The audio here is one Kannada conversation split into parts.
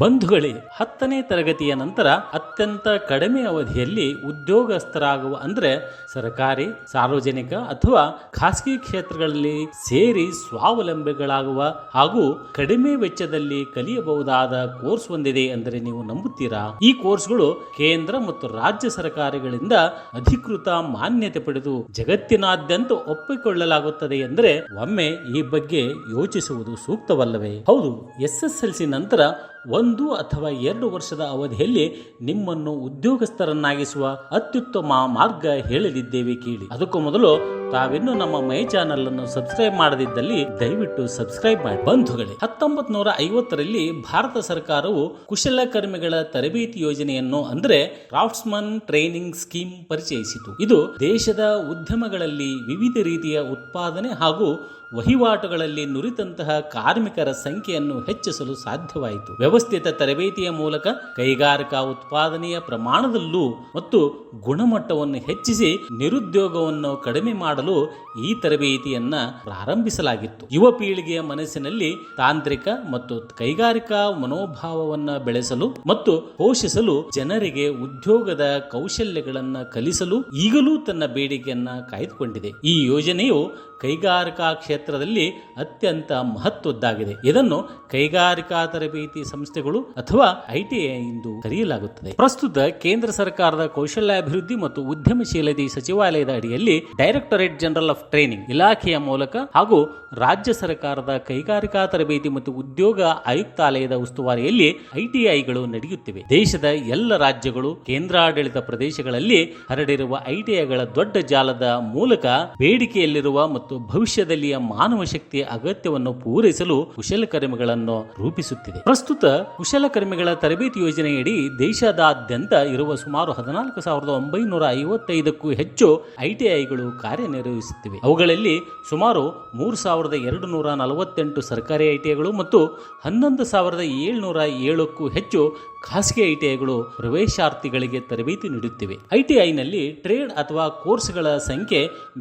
ಬಂಧುಗಳೇ, ಹತ್ತನೇ ತರಗತಿಯ ನಂತರ ಅತ್ಯಂತ ಕಡಿಮೆ ಅವಧಿಯಲ್ಲಿ ಉದ್ಯೋಗಸ್ಥರಾಗುವ ಅಂದ್ರೆ ಸರ್ಕಾರಿ, ಸಾರ್ವಜನಿಕ ಅಥವಾ ಖಾಸಗಿ ಕ್ಷೇತ್ರಗಳಲ್ಲಿ ಸೇರಿ ಸ್ವಾವಲಂಬಿಗಳಾಗುವ ಹಾಗೂ ಕಡಿಮೆ ವೆಚ್ಚದಲ್ಲಿ ಕಲಿಯಬಹುದಾದ ಕೋರ್ಸ್ ಹೊಂದಿದೆ ಅಂದರೆ ನೀವು ನಂಬುತ್ತೀರಾ? ಈ ಕೋರ್ಸ್ಗಳು ಕೇಂದ್ರ ಮತ್ತು ರಾಜ್ಯ ಸರ್ಕಾರಗಳಿಂದ ಅಧಿಕೃತ ಮಾನ್ಯತೆ ಪಡೆದು ಜಗತ್ತಿನಾದ್ಯಂತ ಒಪ್ಪಿಕೊಳ್ಳಲಾಗುತ್ತದೆ ಎಂದರೆ ಒಮ್ಮೆ ಈ ಬಗ್ಗೆ ಯೋಚಿಸುವುದು ಸೂಕ್ತವಲ್ಲವೇ? ಹೌದು ಎಸ್ ಎಸ್ ಎಲ್ ಸಿ ನಂತರ ಒಂದು ಅಥವಾ ಎರಡು ವರ್ಷದ ಅವಧಿಯಲ್ಲಿ ನಿಮ್ಮನ್ನು ಉದ್ಯೋಗಸ್ಥರನ್ನಾಗಿಸುವ ಅತ್ಯುತ್ತಮ ಮಾರ್ಗ ಹೇಳಲಿದ್ದೇವೆ ಕೇಳಿ. ಅದಕ್ಕೂ ಮೊದಲು ತಾವಿನ್ನು ನಮ್ಮ ಮೈ ಚಾನೆಲ್ ಅನ್ನು ಸಬ್ಸ್ಕ್ರೈಬ್ ಮಾಡದಿದ್ದಲ್ಲಿ ದಯವಿಟ್ಟು ಸಬ್ಸ್ಕ್ರೈಬ್ ಮಾಡಿ. ಬಂಧುಗಳೇ ಹತ್ತೊಂಬತ್ ನೂರ ಐವತ್ತರಲ್ಲಿ ಭಾರತ ಸರ್ಕಾರವು ಕುಶಲಕರ್ಮಿಗಳ ತರಬೇತಿ ಯೋಜನೆಯನ್ನು ಅಂದರೆ ಕ್ರಾಫ್ಟ್ಸ್ಮನ್ ಟ್ರೈನಿಂಗ್ ಸ್ಕೀಮ್ ಪರಿಚಯಿಸಿತು. ಇದು ದೇಶದ ಉದ್ಯಮಗಳಲ್ಲಿ ವಿವಿಧ ರೀತಿಯ ಉತ್ಪಾದನೆ ಹಾಗೂ ವಹಿವಾಟುಗಳಲ್ಲಿ ನುರಿತಂತಹ ಕಾರ್ಮಿಕರ ಸಂಖ್ಯೆಯನ್ನು ಹೆಚ್ಚಿಸಲು ಸಾಧ್ಯವಾಯಿತು. ವ್ಯವಸ್ಥಿತ ತರಬೇತಿಯ ಮೂಲಕ ಕೈಗಾರಿಕಾ ಉತ್ಪಾದನೆಯ ಪ್ರಮಾಣದಲ್ಲೂ ಮತ್ತು ಗುಣಮಟ್ಟವನ್ನು ಹೆಚ್ಚಿಸಿ ನಿರುದ್ಯೋಗವನ್ನು ಕಡಿಮೆ ಮಾಡಲು ಈ ತರಬೇತಿಯನ್ನ ಪ್ರಾರಂಭಿಸಲಾಗಿತ್ತು. ಯುವ ಪೀಳಿಗೆಯ ಮನಸ್ಸಿನಲ್ಲಿ ತಾಂತ್ರಿಕ ಮತ್ತು ಕೈಗಾರಿಕಾ ಮನೋಭಾವವನ್ನು ಬೆಳೆಸಲು ಮತ್ತು ಪೋಷಿಸಲು ಜನರಿಗೆ ಉದ್ಯೋಗದ ಕೌಶಲ್ಯಗಳನ್ನು ಕಲಿಸಲು ಈಗಲೂ ತನ್ನ ಬೇಡಿಕೆಯನ್ನ ಕಾಯ್ದುಕೊಂಡಿದೆ. ಈ ಯೋಜನೆಯು ಕೈಗಾರಿಕಾ ಕ್ಷೇತ್ರದಲ್ಲಿ ಅತ್ಯಂತ ಮಹತ್ವದ್ದಾಗಿದೆ. ಇದನ್ನು ಕೈಗಾರಿಕಾ ತರಬೇತಿ ಸಂಸ್ಥೆಗಳು ಅಥವಾ ಐಟಿಐ ಎಂದು ಕರೆಯಲಾಗುತ್ತದೆ. ಪ್ರಸ್ತುತ ಕೇಂದ್ರ ಸರ್ಕಾರದ ಕೌಶಲ್ಯಾಭಿವೃದ್ಧಿ ಮತ್ತು ಉದ್ಯಮಶೀಲತೆ ಸಚಿವಾಲಯದ ಅಡಿಯಲ್ಲಿ ಡೈರೆಕ್ಟರೇಟ್ ಜನರಲ್ ಆಫ್ ಟ್ರೈನಿಂಗ್ ಇಲಾಖೆಯ ಮೂಲಕ ಹಾಗೂ ರಾಜ್ಯ ಸರ್ಕಾರದ ಕೈಗಾರಿಕಾ ತರಬೇತಿ ಮತ್ತು ಉದ್ಯೋಗ ಆಯುಕ್ತಾಲಯದ ಉಸ್ತುವಾರಿಯಲ್ಲಿ ಐಟಿಐಗಳು ನಡೆಯುತ್ತಿವೆ. ದೇಶದ ಎಲ್ಲ ರಾಜ್ಯಗಳು, ಕೇಂದ್ರಾಡಳಿತ ಪ್ರದೇಶಗಳಲ್ಲಿ ಹರಡಿರುವ ಐಟಿಐಗಳ ದೊಡ್ಡ ಜಾಲದ ಮೂಲಕ ಬೇಡಿಕೆಯಲ್ಲಿರುವ ಮತ್ತು ಭವಿಷ್ಯದಲ್ಲಿಯ ಮಾನವ ಶಕ್ತಿಯ ಅಗತ್ಯವನ್ನು ಪೂರೈಸಲು ಕುಶಲಕರ್ಮಿಗಳನ್ನು ರೂಪಿಸುತ್ತಿದೆ. ಪ್ರಸ್ತುತ ಕುಶಲಕರ್ಮಿಗಳ ತರಬೇತಿ ಯೋಜನೆಯಡಿ ದೇಶದಾದ್ಯಂತ ಇರುವ ಸುಮಾರು ಹದಿನಾಲ್ಕು ಸಾವಿರದ ಒಂಬೈನೂರ ಐವತ್ತೈದಕ್ಕೂ ಹೆಚ್ಚು ಐಟಿಐಗಳು ಕಾರ್ಯನಿರ್ವಹಿಸುತ್ತಿವೆ. ಅವುಗಳಲ್ಲಿ ಸುಮಾರು ಮೂರು ಸಾವಿರದ ಎರಡು ನೂರ ನಲವತ್ತೆಂಟು ಸರ್ಕಾರಿ ಐಟಿಐಗಳು ಮತ್ತು ಹನ್ನೊಂದು ಸಾವಿರದ ಏಳ್ನೂರ ಏಳಕ್ಕೂ ಹೆಚ್ಚು ಖಾಸಗಿ ಐಟಿಐಗಳು ಪ್ರವೇಶಾರ್ಥಿಗಳಿಗೆ ತರಬೇತಿ ನೀಡುತ್ತಿವೆ. ಐಟಿಐನಲ್ಲಿ ಟ್ರೇಡ್ ಅಥವಾ ಕೋರ್ಸ್ಗಳ ಸಂಖ್ಯೆ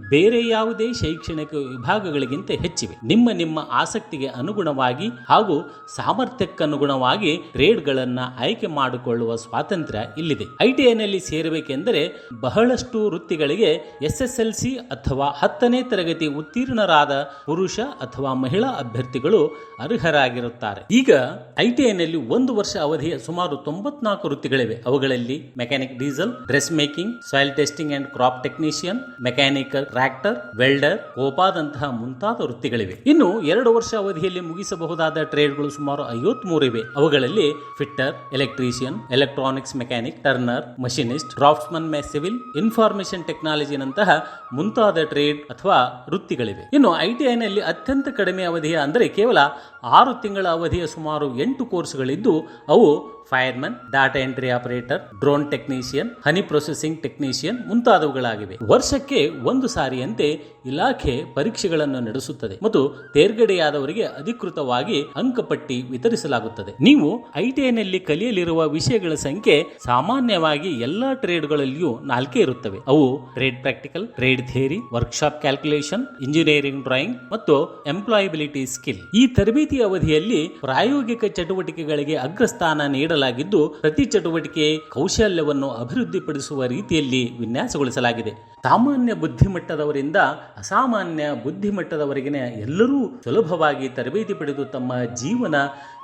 ಬೇರೆ ಯಾವುದೇ ಶೈಕ್ಷಣಿಕ ವಿಭಾಗಗಳಿಗಿಂತ ಹೆಚ್ಚಿವೆ. ನಿಮ್ಮ ನಿಮ್ಮ ಆಸಕ್ತಿಗೆ ಅನುಗುಣವಾಗಿ ಹಾಗೂ ಸಾಮರ್ಥ್ಯಕ್ಕನುಗುಣವಾಗಿ ಟ್ರೇಡ್ಗಳನ್ನು ಆಯ್ಕೆ ಮಾಡಿಕೊಳ್ಳುವ ಸ್ವಾತಂತ್ರ್ಯ ಇಲ್ಲಿದೆ. ಐಟಿಐನಲ್ಲಿ ಸೇರಬೇಕೆಂದರೆ ಬಹಳಷ್ಟು ವೃತ್ತಿಗಳಿಗೆ ಎಸ್ಎಸ್ಎಲ್ಸಿ ಅಥವಾ ಹತ್ತನೇ ತರಗತಿ ಉತ್ತೀರ್ಣರಾದ ಪುರುಷ ಅಥವಾ ಮಹಿಳಾ ಅಭ್ಯರ್ಥಿಗಳು ಅರ್ಹರಾಗಿರುತ್ತಾರೆ. ಈಗ ಐಟಿಐನಲ್ಲಿ ಒಂದು ವರ್ಷ ಅವಧಿಯ ಸುಮಾರು ತೊಂಬತ್ನಾಲ್ಕು ವೃತ್ತಿಗಳಿವೆ. ಅವುಗಳಲ್ಲಿ mechanic diesel, dress making, soil testing and crop technician, mechanical tractor welder, ಕೋಪಾದಂತಹ ಮುಂತಾದ ವೃತ್ತಿಗಳಿವೆ. ಇನ್ನು ಎರಡು ವರ್ಷ ಅವಧಿಯಲ್ಲಿ ಮುಗಿಸಬಹುದಾದ ಟ್ರೇಡ್ಗಳು ಸುಮಾರು ಐವತ್ಮೂರು ಇವೆ ಅವುಗಳಲ್ಲಿ fitter, electrician, electronics mechanic, turner, machinist draftsman ಮೆ ಸಿವಿಲ್ ಇನ್ಫಾರ್ಮೇಶನ್ ಟೆಕ್ನಾಲಜಿನಂತಹ ಮುಂತಾದ ಟ್ರೇಡ್ ಅಥವಾ ವೃತ್ತಿಗಳಿವೆ. ಇನ್ನು ಐಟಿಐನಲ್ಲಿ ಅತ್ಯಂತ ಕಡಿಮೆ ಅವಧಿಯ ಅಂದರೆ ಕೇವಲ ಆರು ತಿಂಗಳ ಅವಧಿಯ ಸುಮಾರು ಎಂಟು ಕೋರ್ಸ್ಗಳಿದ್ದು, ಅವು fireman, data entry operator, drone technician, honey processing technician ಮುಂತಾದವುಗಳಾಗಿವೆ. ವರ್ಷಕ್ಕೆ ಒಂದು ಸಾರಿಯಂತೆ ಇಲಾಖೆ ಪರೀಕ್ಷೆಗಳನ್ನು ನಡೆಸುತ್ತದೆ ಮತ್ತು ತೇರ್ಗಡೆಯಾದವರಿಗೆ ಅಧಿಕೃತವಾಗಿ ಅಂಕಪಟ್ಟಿ ವಿತರಿಸಲಾಗುತ್ತದೆ. ನೀವು ಐಟಿಐನಲ್ಲಿ ಕಲಿಯಲಿರುವ ವಿಷಯಗಳ ಸಂಖ್ಯೆ ಸಾಮಾನ್ಯವಾಗಿ ಎಲ್ಲಾ ಟ್ರೇಡ್ಗಳಲ್ಲಿಯೂ ನಾಲ್ಕೇ ಇರುತ್ತವೆ. ಅವು trade practical, trade theory, workshop calculation, engineering drawing ಮತ್ತು ಎಂಪ್ಲಾಯಬಿಲಿಟಿ ಸ್ಕಿಲ್. ಈ ತರಬೇತಿ ಅವಧಿಯಲ್ಲಿ ಪ್ರಾಯೋಗಿಕ ಚಟುವಟಿಕೆಗಳಿಗೆ ಅಗ್ರಸ್ಥಾನ ನೀಡಲಾಗಿದ್ದು, ಪ್ರತಿ ಚಟುವಟಿಕೆ ಕೌಶಲ್ಯವನ್ನು ಅಭಿವೃದ್ಧಿಪಡಿಸುವ ರೀತಿಯಲ್ಲಿ ವಿನ್ಯಾಸಗೊಳಿಸಲಾಗಿದೆ. ಸಾಮಾನ್ಯ ಬುದ್ಧಿಮಟ್ಟದವರಿಂದ ಅಸಾಮಾನ್ಯ ಬುದ್ಧಿಮಟ್ಟದವರೆಗಿನ ಎಲ್ಲರೂ ಸುಲಭವಾಗಿ ತರಬೇತಿ ಪಡೆದು ತಮ್ಮ ಜೀವನ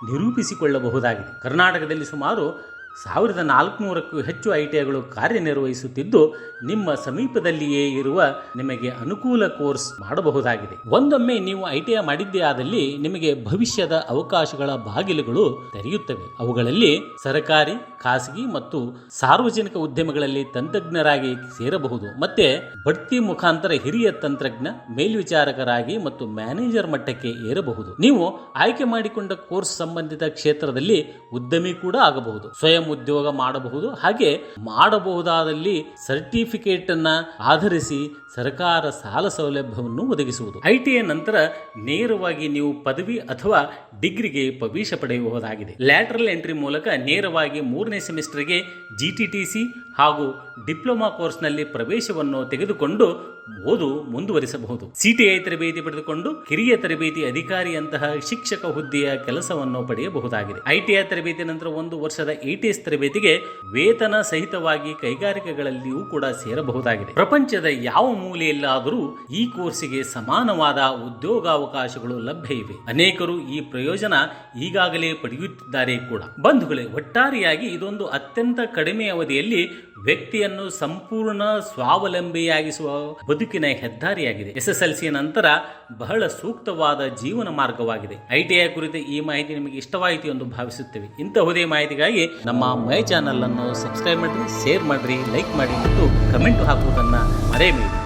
ನಿರೂಪಿಸಿಕೊಳ್ಳಬಹುದಾಗಿದೆ. ಕರ್ನಾಟಕದಲ್ಲಿ ಸುಮಾರು ಸಾವಿರದ ನಾಲ್ಕುನೂರಕ್ಕೂ ಹೆಚ್ಚು ಐಟಿಐಗಳು ಕಾರ್ಯನಿರ್ವಹಿಸುತ್ತಿದ್ದು, ನಿಮ್ಮ ಸಮೀಪದಲ್ಲಿಯೇ ಇರುವ ನಿಮಗೆ ಅನುಕೂಲ ಕೋರ್ಸ್ ಮಾಡಬಹುದಾಗಿದೆ. ಒಂದೊಮ್ಮೆ ನೀವು ಐಟಿಐ ಮಾಡಿದ್ದೇ ಆದಲ್ಲಿ ನಿಮಗೆ ಭವಿಷ್ಯದ ಅವಕಾಶಗಳ ಬಾಗಿಲುಗಳು ತೆರೆಯುತ್ತವೆ. ಅವುಗಳಲ್ಲಿ ಸರಕಾರಿ, ಖಾಸಗಿ ಮತ್ತು ಸಾರ್ವಜನಿಕ ಉದ್ಯಮಗಳಲ್ಲಿ ತಂತ್ರಜ್ಞರಾಗಿ ಸೇರಬಹುದು. ಮತ್ತೆ ಬಡ್ತಿ ಮುಖಾಂತರ ಹಿರಿಯ ತಂತ್ರಜ್ಞ, ಮೇಲ್ವಿಚಾರಕರಾಗಿ ಮತ್ತು ಮ್ಯಾನೇಜರ್ ಮಟ್ಟಕ್ಕೆ ಏರಬಹುದು. ನೀವು ಆಯ್ಕೆ ಮಾಡಿಕೊಂಡ ಕೋರ್ಸ್ ಸಂಬಂಧಿತ ಕ್ಷೇತ್ರದಲ್ಲಿ ಉದ್ಯಮಿ ಕೂಡ ಆಗಬಹುದು. ಸ್ವಯಂ ಸ್ವಯಂ ಉದ್ಯೋಗ ಮಾಡಬಹುದು. ಹಾಗೆ ಮಾಡಬಹುದಾದಲ್ಲಿ ಸರ್ಟಿಫಿಕೇಟ್ ಅನ್ನ ಆಧರಿಸಿ ಸರ್ಕಾರ ಸಾಲ ಸೌಲಭ್ಯವನ್ನು ಒದಗಿಸುವುದು. ಐಟಿಐ ನಂತರ ನೇರವಾಗಿ ನೀವು ಪದವಿ ಅಥವಾ ಡಿಗ್ರಿಗೆ ಪ್ರವೇಶ ಪಡೆಯಬಹುದಾಗಿದೆ. ಲ್ಯಾಟ್ರಲ್ ಎಂಟ್ರಿ ಮೂಲಕ ನೇರವಾಗಿ ಮೂರನೇ ಸೆಮಿಸ್ಟರ್ಗೆ ಜಿಟಿಟಿಸಿ ಹಾಗೂ ಡಿಪ್ಲೊಮಾ ಕೋರ್ಸ್ನಲ್ಲಿ ಪ್ರವೇಶವನ್ನು ತೆಗೆದುಕೊಂಡು ಓದು ಮುಂದುವರಿಸಬಹುದು. ಸಿಟಿಐ ತರಬೇತಿ ಪಡೆದುಕೊಂಡು ಕಿರಿಯ ತರಬೇತಿ ಅಧಿಕಾರಿಯಂತಹ ಶಿಕ್ಷಕ ಹುದ್ದೆಯ ಕೆಲಸವನ್ನು ಪಡೆಯಬಹುದಾಗಿದೆ. ಐಟಿಐ ತರಬೇತಿ ನಂತರ ಒಂದು ವರ್ಷದ ಎಟಿಎಸ್ ತರಬೇತಿಗೆ ವೇತನ ಸಹಿತವಾಗಿ ಕೈಗಾರಿಕೆಗಳಲ್ಲಿಯೂ ಕೂಡ ಸೇರಬಹುದಾಗಿದೆ. ಪ್ರಪಂಚದ ಯಾವ ಮೂಲೆಯಲ್ಲಾದರೂ ಈ ಕೋರ್ಸಿಗೆ ಸಮಾನವಾದ ಉದ್ಯೋಗಾವಕಾಶಗಳು ಲಭ್ಯ ಇವೆ. ಅನೇಕರು ಈ ಪ್ರಯೋಜನ ಈಗಾಗಲೇ ಪಡೆಯುತ್ತಿದ್ದಾರೆ ಕೂಡ. ಬಂಧುಗಳೇ, ಒಟ್ಟಾರೆಯಾಗಿ ಇದೊಂದು ಅತ್ಯಂತ ಕಡಿಮೆ ಅವಧಿಯಲ್ಲಿ ವ್ಯಕ್ತಿಯನ್ನು ಸಂಪೂರ್ಣ ಸ್ವಾವಲಂಬಿಯಾಗಿಸುವ ಬದುಕಿನ ಹೆದ್ದಾರಿಯಾಗಿದೆ. ಎಸ್ ನಂತರ ಬಹಳ ಸೂಕ್ತವಾದ ಜೀವನ ಮಾರ್ಗವಾಗಿದೆ. ಐಟಿಐ ಕುರಿತ ಈ ಮಾಹಿತಿ ನಿಮಗೆ ಇಷ್ಟವಾಯಿತು ಎಂದು ಭಾವಿಸುತ್ತೇವೆ. ಇಂತಹುದೇ ಮಾಹಿತಿಗಾಗಿ ನಮ್ಮ ಮೈ ಚಾನಲ್ ಅನ್ನು ಸಬ್ಸ್ಕ್ರೈಬ್ ಮಾಡಿ ಶೇರ್ ಮಾಡ್ರಿ ಲೈಕ್ ಮಾಡಿ ಮತ್ತು ಕಮೆಂಟ್ ಹಾಕುವುದನ್ನು ಮರೆಯಬೇಡಿ.